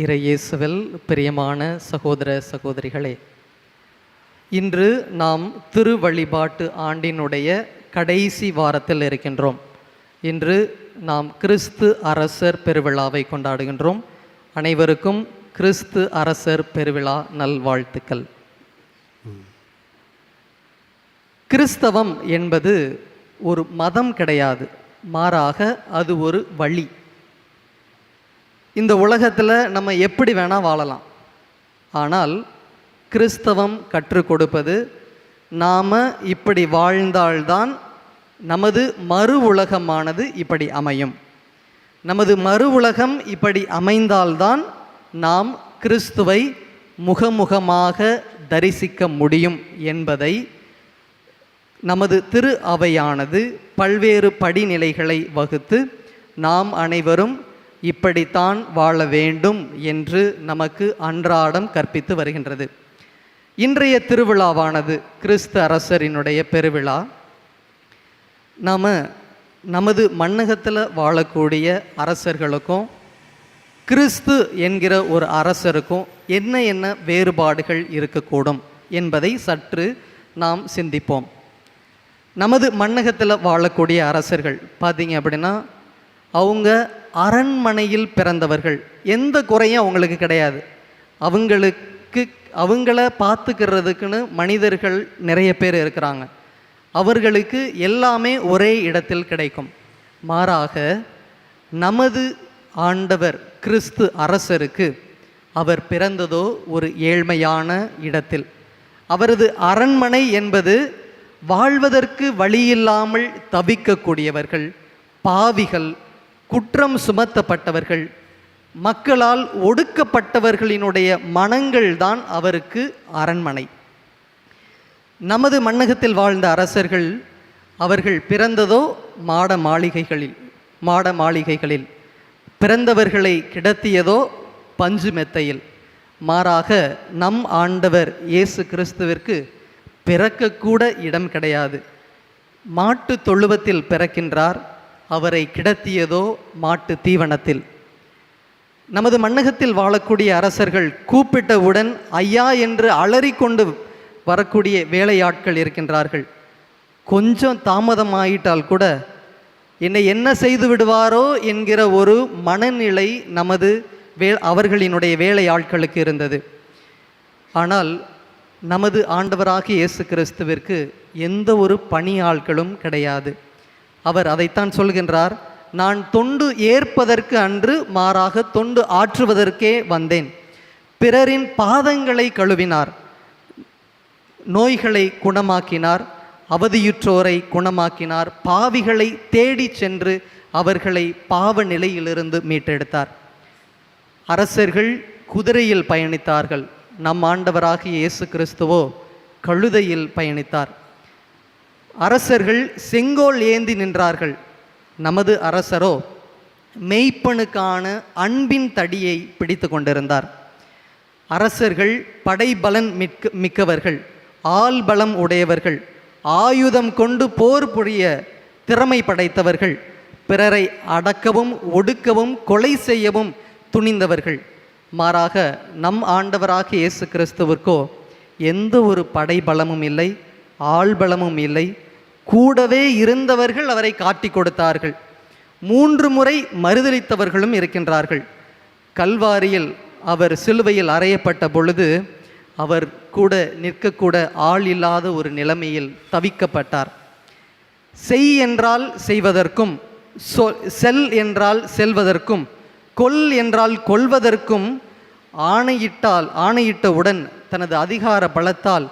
இறையேசுவில் பிரியமான சகோதர சகோதரிகளே இன்று நாம் திரு வழிபாட்டு ஆண்டினுடைய கடைசி வாரத்தில் இருக்கின்றோம். இன்று நாம் கிறிஸ்து அரசர் பெருவிழாவை கொண்டாடுகின்றோம். அனைவருக்கும் கிறிஸ்து அரசர் பெருவிழா நல்வாழ்த்துக்கள். கிறிஸ்தவம் என்பது ஒரு மதம் கிடையாது மாறாக அது ஒரு வழி. இந்த உலகத்தில் நம்ம எப்படி வேணால் வாழலாம். ஆனால் கிறிஸ்தவம் கற்றுக் கொடுப்பது நாம் இப்படி வாழ்ந்தால்தான் நமது மறு உலகமானது இப்படி அமையும். நமது மறு உலகம் இப்படி அமைந்தால்தான் நாம் கிறிஸ்துவை முகமுகமாக தரிசிக்க முடியும் என்பதை நமது திரு அவையானது பல்வேறு படிநிலைகளை வகுத்து நாம் அனைவரும் இப்படித்தான் வாழ வேண்டும் என்று நமக்கு அன்றாடம் கற்பித்து வருகின்றது. இன்றைய திருவிழாவானது கிறிஸ்து அரசரினுடைய பெருவிழா. நாம் நமது மண்ணகத்தில் வாழக்கூடிய அரசர்களுக்கும் கிறிஸ்து என்கிற ஒரு அரசருக்கும் என்ன என்ன வேறுபாடுகள் இருக்கக்கூடும் என்பதை சற்று நாம் சிந்திப்போம். நமது மண்ணகத்தில் வாழக்கூடிய அரசர்கள் பார்த்தீங்க அப்படின்னா அவங்க அரண்மனையில் பிறந்தவர்கள். எந்த குறையும் அவங்களுக்கு கிடையாது. அவங்களுக்கு அவங்கள பார்த்துக்கிறதுக்குன்னு மனிதர்கள் நிறைய பேர் இருக்கிறாங்க. அவர்களுக்கு எல்லாமே ஒரே இடத்தில் கிடைக்கும். மாறாக நமது ஆண்டவர் கிறிஸ்து அரசருக்கு அவர் பிறந்ததோ ஒரு ஏழ்மையான இடத்தில். அவரது அரண்மனை என்பது வாழ்வதற்கு வழியில்லாமல் தவிக்கக்கூடியவர்கள் பாவிகள் குற்றம் சுமத்தப்பட்டவர்கள் மக்களால் ஒடுக்கப்பட்டவர்களினுடைய மனங்கள் தான் அவருக்கு அரண்மனை. நமது மண்ணகத்தில் வாழ்ந்த அரசர்கள் அவர்கள் பிறந்ததோ மாட மாளிகைகளில் மாட மாளிகைகளில் பிறந்தவர்களை கிடத்தியதோ பஞ்சு மெத்தையில். மாறாக நம் ஆண்டவர் இயேசு கிறிஸ்துவிற்கு பிறக்கக்கூட இடம் கிடையாது. மாட்டு தொழுவத்தில் பிறக்கின்றார். அவரை கிடத்தியதோ மாட்டு தீவனத்தில். நமது மண்ணகத்தில் வாழக்கூடிய அரசர்கள் கூப்பிட்டவுடன் ஐயா என்று அலறிக்கொண்டு வரக்கூடிய வேலையாட்கள் இருக்கின்றார்கள். கொஞ்சம் தாமதமாயிட்டால் கூட என்னை என்ன செய்து விடுவாரோ என்கிற ஒரு மனநிலை நமது வே அவர்களினுடைய வேலையாட்களுக்கு இருந்தது. ஆனால் நமது ஆண்டவராக இயேசு கிறிஸ்துவிற்கு எந்த ஒரு பணியாட்களும் கிடையாது. அவர் அதைத்தான் சொல்கின்றார் நான் தொண்டு ஏற்பதற்கு அன்று மாறாக தொண்டு ஆற்றுவதற்கே வந்தேன். பிறரின் பாதங்களை கழுவினார் நோய்களை குணமாக்கினார் அவதியுற்றோரை குணமாக்கினார் பாவிகளை தேடிச் சென்று அவர்களை பாவ நிலையிலிருந்து மீட்டெடுத்தார். அரசர்கள் குதிரையில் பயணித்தார்கள். நம் ஆண்டவராகிய இயேசு கிறிஸ்துவோ கழுதையில் பயணித்தார். அரசர்கள் செங்கோல் ஏந்தி நின்றார்கள். நமது அரசரோ மெய்ப்பனுக்கான அன்பின் தடியை பிடித்து கொண்டிருந்தார். அரசர்கள் படைபலன் மிக்க மிக்கவர்கள் ஆள்பலம் உடையவர்கள் ஆயுதம் கொண்டு போர் புரிய திறமை படைத்தவர்கள் பிறரை அடக்கவும் ஒடுக்கவும் கொலை செய்யவும் துணிந்தவர்கள். மாறாக நம் ஆண்டவராக இயேசு கிறிஸ்துவிற்கோ எந்த ஒரு படைபலமும் இல்லை ஆள்பலமும் இல்லை கூடவே இருந்தவர்கள் அவரை காட்டி கொடுத்தார்கள். மூன்று முறை மறுதளித்தவர்களும் இருக்கின்றார்கள். கல்வாரியில் அவர் சிலுவையில் அறையப்பட்ட பொழுது அவர் கூட நிற்கக்கூட ஆள் இல்லாத ஒரு நிலைமையில் தவிக்கப்பட்டார். செய் என்றால் செய்வதற்கும் சொ செல் என்றால் செல்வதற்கும் கொல் என்றால் கொல்வதற்கும் ஆணையிட்டால் ஆணையிட்டவுடன் தனது அதிகார பலத்தால்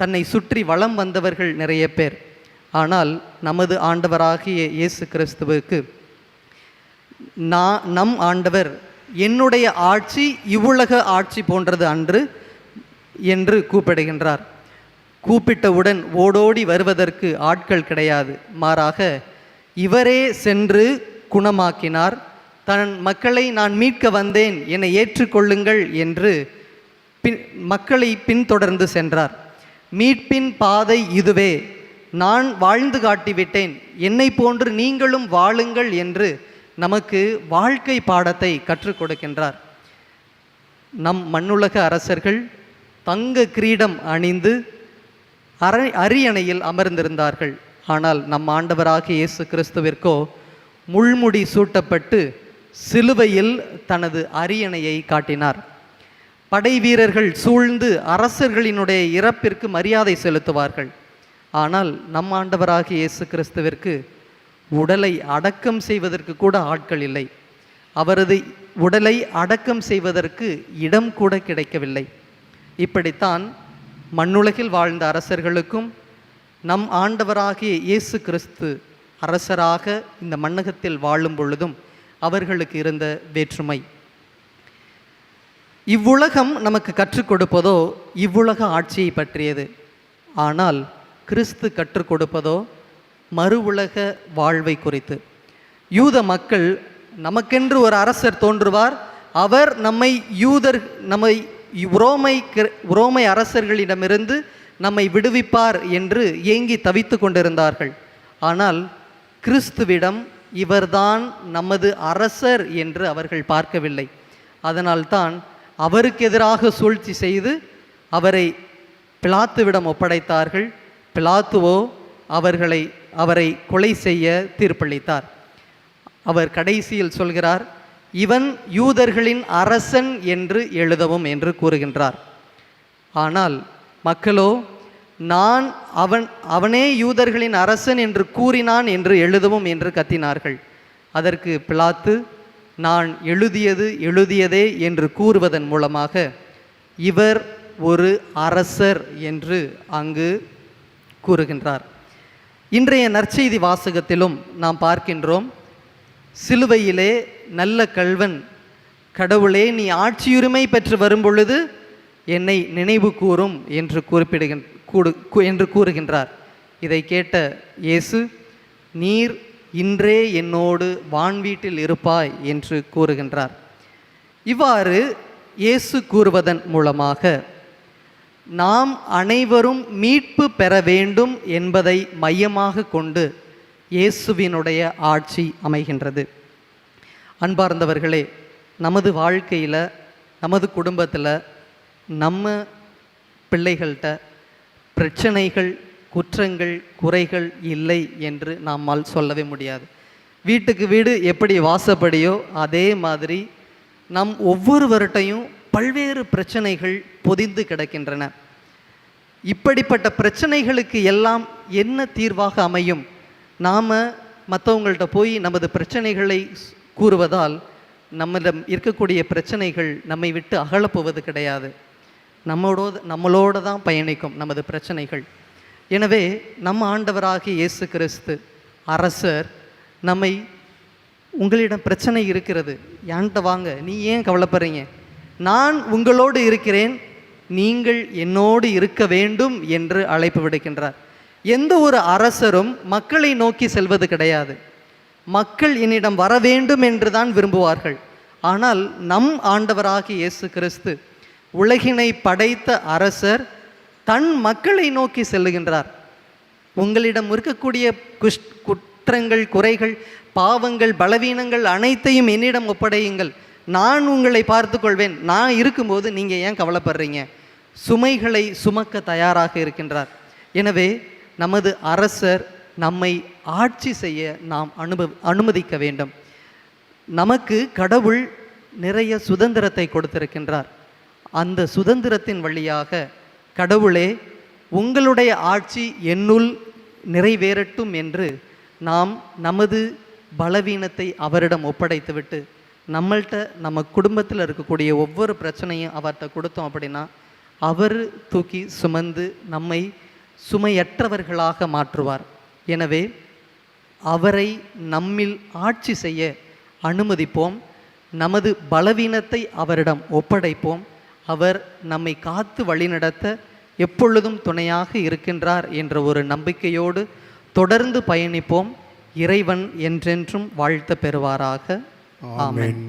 தன்னை சுற்றி வலம் வந்தவர்கள் நிறைய பேர். ஆனால் நமது ஆண்டவராகிய இயேசு கிறிஸ்துவுக்கு நான் நம் ஆண்டவர் என்னுடைய ஆட்சி இவ்வுலக ஆட்சி போன்றது அன்று என்று கூப்பிடுகின்றார். கூப்பிட்டவுடன் ஓடோடி வருவதற்கு ஆட்கள் கிடையாது. மாறாக இவரே சென்று குணமாக்கினார். தன் மக்களை நான் மீட்க வந்தேன் என்னை ஏற்றுக்கொள்ளுங்கள் என்று பின் மக்களை பின்தொடர்ந்து சென்றார். மீட்பின் பாதை இதுவே. நான் வாழ்ந்து காட்டிவிட்டேன். என்னை போன்று நீங்களும் வாழுங்கள் என்று நமக்கு வாழ்க்கை பாடத்தை கற்றுக் கொடுக்கின்றார். நம் மண்ணுலக அரசர்கள் தங்க கிரீடம் அணிந்து அரை அரியணையில் அமர்ந்திருந்தார்கள். ஆனால் நம் ஆண்டவராக இயேசு கிறிஸ்துவிற்கோ முள்முடி சூட்டப்பட்டு சிலுவையில் தனது அரியணையை காட்டினார். படை வீரர்கள் சூழ்ந்து அரசர்களினுடைய இறப்பிற்கு மரியாதை செலுத்துவார்கள். ஆனால் நம் ஆண்டவராகிய இயேசு கிறிஸ்துவிற்கு உடலை அடக்கம் செய்வதற்கு கூட ஆட்கள் இல்லை. அவரது உடலை அடக்கம் செய்வதற்கு இடம் கூட கிடைக்கவில்லை. இப்படித்தான் மண்ணுலகில் வாழ்ந்த அரசர்களுக்கும் நம் ஆண்டவராகிய இயேசு கிறிஸ்து அரசராக இந்த மண்ணகத்தில் வாழும் பொழுதும் அவர்களுக்கு இருந்த வேற்றுமை. இவ்வுலகம் நமக்கு கற்றுக் கொடுப்பதோ இவ்வுலக ஆட்சியை பற்றியது. ஆனால் கிறிஸ்து கற்றுக் கொடுப்பதோ மறு உலக வாழ்வை குறித்து. யூத மக்கள் நமக்கென்று ஒரு அரசர் தோன்றுவார். அவர் நம்மை யூதர் நம்மை உரோமை உரோமை அரசர்களிடமிருந்து நம்மை விடுவிப்பார் என்று ஏங்கி தவித்து கொண்டிருந்தார்கள். ஆனால் கிறிஸ்துவிடம் இவர்தான் நமது அரசர் என்று அவர்கள் பார்க்கவில்லை. அதனால்தான் அவருக்கு எதிராக சூழ்ச்சி செய்து அவரை பிளாத்துவிடம் ஒப்படைத்தார்கள். பிலாத்துவோ அவர்களை அவரை கொலை செய்ய தீர்ப்பளித்தார். அவர் கடைசியில் சொல்கிறார் இவன் யூதர்களின் அரசன் என்று எழுதவும் என்று கூறுகின்றார். ஆனால் மக்களோ நான் அவன் அவனே யூதர்களின் அரசன் என்று கூறினான் என்று எழுதவும் என்று கத்தினார்கள். அதற்கு பிளாத்து நான் எழுதியது எழுதியதே என்று கூறுவதன் மூலமாக இவர் ஒரு அரசர் என்று அங்கு கூறுகின்றார். இன்றைய நற்செய்தி வாசகத்திலும் நாம் பார்க்கின்றோம் சிலுவையிலே நல்ல கல்வன் கடவுளே நீ ஆட்சியுரிமை பெற்று வரும்பொழுது என்னை நினைவு கூறும் என்று குறிப்பிடுகின் கூடு என்று கூறுகின்றார். இதை கேட்ட இயேசு நீர் இன்றே என்னோடு வான்வீட்டில் இருப்பாய் என்று கூறுகின்றார். இவ்வாறு இயேசு கூறுவதன் மூலமாக நாம் அனைவரும் மீட்பு பெற வேண்டும் என்பதை மையமாக கொண்டு இயேசுவினுடைய ஆட்சி அமைகின்றது. அன்பார்ந்தவர்களே நமது வாழ்க்கையில் நமது குடும்பத்தில் நம்ம பிள்ளைகள்கிட்ட பிரச்சனைகள் குற்றங்கள் குறைகள் இல்லை என்று நம்மால் சொல்லவே முடியாது. வீட்டுக்கு வீடு எப்படி வாசப்படியோ அதே மாதிரி நம் ஒவ்வொருவர்கிட்டையும் பல்வேறு பிரச்சனைகள் பொதிந்து கிடக்கின்றன. இப்படிப்பட்ட பிரச்சனைகளுக்கு எல்லாம் என்ன தீர்வாக அமையும்? நாம் மற்றவங்கள்ட்ட போய் நமது பிரச்சனைகளை கூறுவதால் நம்மிடம் இருக்கக்கூடிய பிரச்சனைகள் நம்மை விட்டு அகலப்போவது கிடையாது. நம்மளோட நம்மளோட தான் பயணிக்கும் நமது பிரச்சனைகள். எனவே நம்ம ஆண்டவராகிய இயேசு கிறிஸ்து அரசர் நம்மை உங்களிடம் பிரச்சனை இருக்கிறது. என்கிட்ட வாங்க நீ ஏன் கவலைப்படுறீங்க? நான் உங்களோடு இருக்கிறேன் நீங்கள் என்னோடு இருக்க வேண்டும் என்று அழைப்பு விடுக்கின்றார். எந்த ஒரு அரசரும் மக்களை நோக்கி செல்வது கிடையாது. மக்கள் என்னிடம் வர வேண்டும் என்று தான் விரும்புவார்கள். ஆனால் நம் ஆண்டவராக இயேசு கிறிஸ்து உலகினை படைத்த அரசர் தன் மக்களை நோக்கி செல்லுகின்றார். உங்களிடம் இருக்கக்கூடிய குஷ் குற்றங்கள் குறைகள் பாவங்கள் பலவீனங்கள் அனைத்தையும் என்னிடம் ஒப்படையுங்கள். நான் உங்களை பார்த்துக்கொள்வேன். நான் இருக்கும்போது நீங்கள் ஏன் கவலைப்படுறீங்க? சுமைகளை சுமக்க தயாராக இருக்கின்றார். எனவே நமது அரசர் நம்மை ஆட்சி செய்ய நாம் அனுப அனுமதிக்க வேண்டும். நமக்கு கடவுள் நிறைய சுதந்திரத்தை கொடுத்திருக்கின்றார். அந்த சுதந்திரத்தின் வழியாக கடவுளே உங்களுடைய ஆட்சி என்னுள் நிறைவேறட்டும் என்று நாம் நமது பலவீனத்தை அவரிடம் ஒப்படைத்துவிட்டு நம்மள்கிட்ட நம்ம குடும்பத்தில் இருக்கக்கூடிய ஒவ்வொரு பிரச்சனையும் அவர்கிட்ட கொடுத்தோம் அப்படின்னா அவர் தூக்கி சுமந்து நம்மை சுமையற்றவர்களாக மாற்றுவார். எனவே அவரை நம்மில் ஆட்சி செய்ய அனுமதிப்போம். நமது பலவீனத்தை அவரிடம் ஒப்படைப்போம். அவர் நம்மை காத்து வழிநடத்த எப்பொழுதும் துணையாக இருக்கின்றார் என்ற ஒரு நம்பிக்கையோடு தொடர்ந்து பயணிப்போம். இறைவன் என்றென்றும் வாழ்த்த பெறுவாராக. ஆமென்.